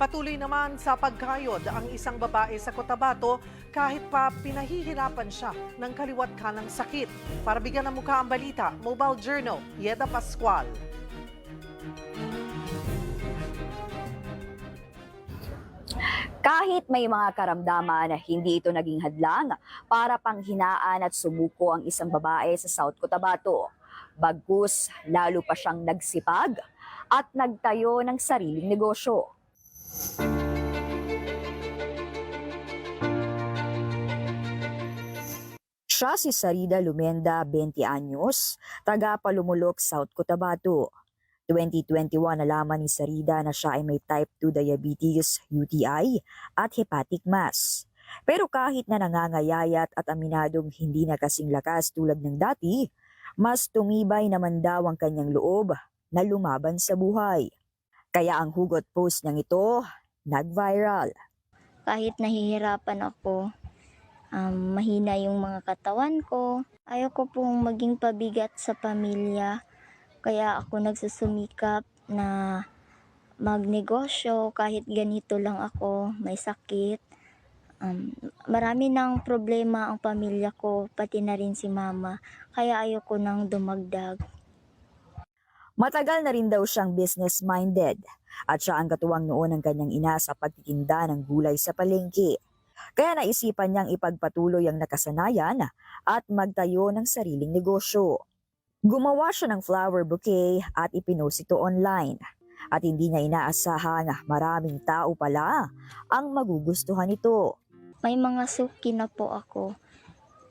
Patuloy naman sa pagkayod ang isang babae sa Cotabato kahit pa pinahihirapan siya ng kaliwat kanang sakit. Para bigyan ng mukha ang balita, Mobile Journal, Yeda Pascual. Kahit may mga karamdaman, hindi ito naging hadlang para panghinaan at sumuko ang isang babae sa South Cotabato. Bagkus, lalo pa siyang nagsipag at nagtayo ng sariling negosyo. Siya si Sarida Lumenda, 20 anyos, taga Palumulok, South Cotabato. 2021 nalaman ni Sarida na siya ay may type 2 diabetes, UTI at hepatic mass. Pero kahit na nangangayayat at aminadong hindi na kasing lakas tulad ng dati, mas tumibay naman daw ang kanyang loob na lumaban sa buhay. Kaya ang hugot post niyang ito nag-viral. kahit nahihirapan ako, um, mahina yung mga katawan ko. Ayoko pong maging pabigat sa pamilya. Kaya ako nagsusumikap na magnegosyo kahit ganito lang ako, may sakit. Um, marami ng problema ang pamilya ko, pati na rin si mama. Kaya ayoko nang dumagdag. Matagal na rin daw siyang business-minded at siya ang katuwang noon ng kanyang ina sa pagtitinda ng gulay sa palengke. Kaya naisipan niyang ipagpatuloy ang nakasanayan at magtayo ng sariling negosyo. Gumawa siya ng flower bouquet at ipinost ito online. At hindi niya inaasahang maraming tao pala ang magugustuhan ito. May mga suki na po ako.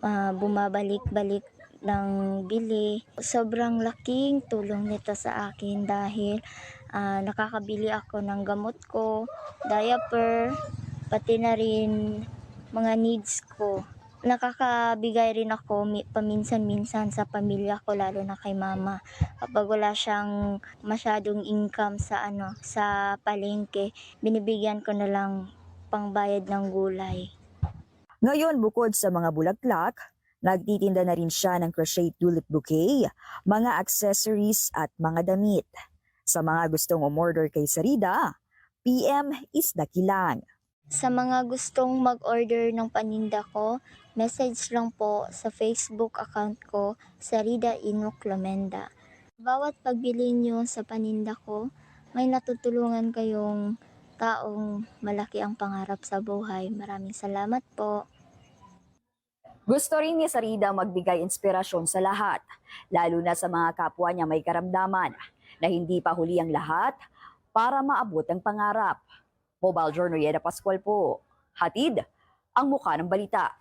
Ah, bumabalik-balik ng bili. Sobrang laking tulong nito sa akin dahil ah, nakakabili ako ng gamot ko, diaper, pati na rin mga needs ko. Nakakabigay rin ako mi- paminsan-minsan sa pamilya ko lalo na kay mama. Kapag wala siyang masyadong income sa ano sa palengke, binibigyan ko na lang pangbayad ng gulay. Ngayon bukod sa mga bulaklak, nagtitinda na rin siya ng crochet tulip bouquet, mga accessories at mga damit. Sa mga gustong umorder kay Sarida, PM is dakilang. Sa mga gustong mag-order ng paninda ko, message lang po sa Facebook account ko, Sarida Ino Clomenda. Bawat pagbili nyo sa paninda ko, may natutulungan kayong taong malaki ang pangarap sa buhay. Maraming salamat po. Gusto rin ni Sarida magbigay inspirasyon sa lahat, lalo na sa mga kapwa niya may karamdaman, na hindi pa huli ang lahat para maabot ang pangarap. Mobile Journal Yeda Pascual po. Hatid ang mukha ng balita.